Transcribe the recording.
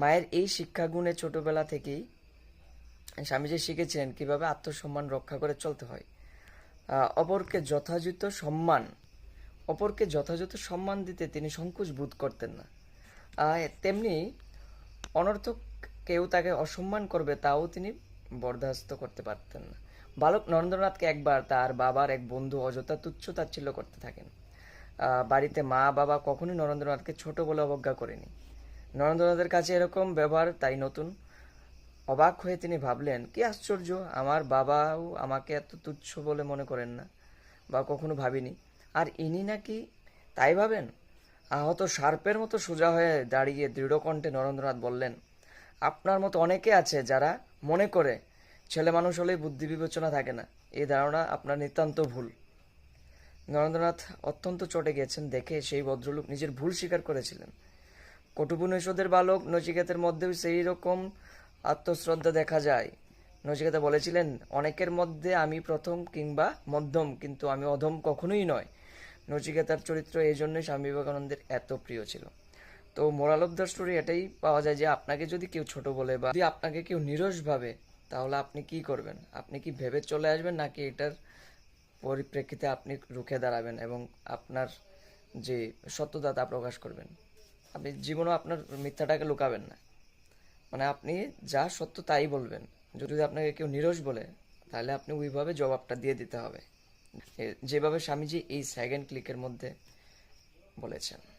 মায়ের এই শিক্ষাগুণে ছোটবেলা থেকেই স্বামীজি শিখেছিলেন কীভাবে আত্মসম্মান রক্ষা করে চলতে হয়। অপরকে যথাযথ সম্মান, অপরকে যথাযথ সম্মান দিতে তিনি সংকোচ বোধ করতেন না। তেমনি অনর্থক কেউ তাকে অসম্মান করবে তাও তিনি বরদাস্ত করতে পারতেন না। বালক নরেন্দ্রনাথকে একবার তার বাবার এক বন্ধু অযথা তুচ্ছ তাচ্ছিল্য করতে থাকেন। বাড়িতে মা বাবা কখনোই নরেন্দ্রনাথকে ছোট বলে অবজ্ঞা করেনি। নরেন্দ্রনাথের কাছে এরকম ব্যবহার তাই নতুন। অবাক হয়ে তিনি ভাবলেন, কি আশ্চর্য, আমার বাবাও আমাকে এত তুচ্ছ বলে মনে করেন না বা কখনো ভাবিনি। আর ইনি নাকি তাই ভাবেন? আহত সার্পের মতো সোজা হয়ে দাঁড়িয়ে দৃঢ় কণ্ঠে নরেন্দ্রনাথ বললেন, আপনার মতো অনেকে আছে যারা মনে করে ছেলে মানুষ হলেই বুদ্ধি বিবেচনা থাকে না। এই ধারণা আপনার নিতান্ত ভুল। নরেন্দ্রনাথ অত্যন্ত চটে গেছেন দেখে সেই ভদ্রলোক নিজের ভুল স্বীকার করেছিলেন। কটুপুনিষদের বালক নচিকেতের মধ্যেও সেই রকম আত্মশ্রদ্ধা দেখা যায়। নচিকেতা বলেছিলেন, অনেকের মধ্যে আমি প্রথম কিংবা মধ্যম, কিন্তু আমি অধম কখনোই নয়। নচিকেতার চরিত্র এই জন্যই স্বামী বিবেকানন্দের এত প্রিয় ছিল। তো মোরাল অফ দ্য স্টোরি এটাই পাওয়া যায় যে, আপনাকে যদি কেউ ছোট বলে বা যদি আপনাকে কেউ নিরস ভাবে, তাহলে আপনি কি করবেন? আপনি কি ভেবে চলে আসবেন নাকি এটার পরিপ্রেক্ষিতে আপনি রুখে দাঁড়াবেন এবং আপনার যে সত্যতা তা প্রকাশ করবেন? আপনি জীবনে আপনার মিথ্যাটাকে লুকাবেন না। মানে আপনি যা সত্য তাই বলবেন। যদি আপনাকে কেউ নিরস বলে, তাহলে আপনি ওইভাবে জবাবটা দিয়ে দিতে হবে। যেভাবে স্বামীজি এই সেকেন্ড ক্লিকের মধ্যে বলেছেন।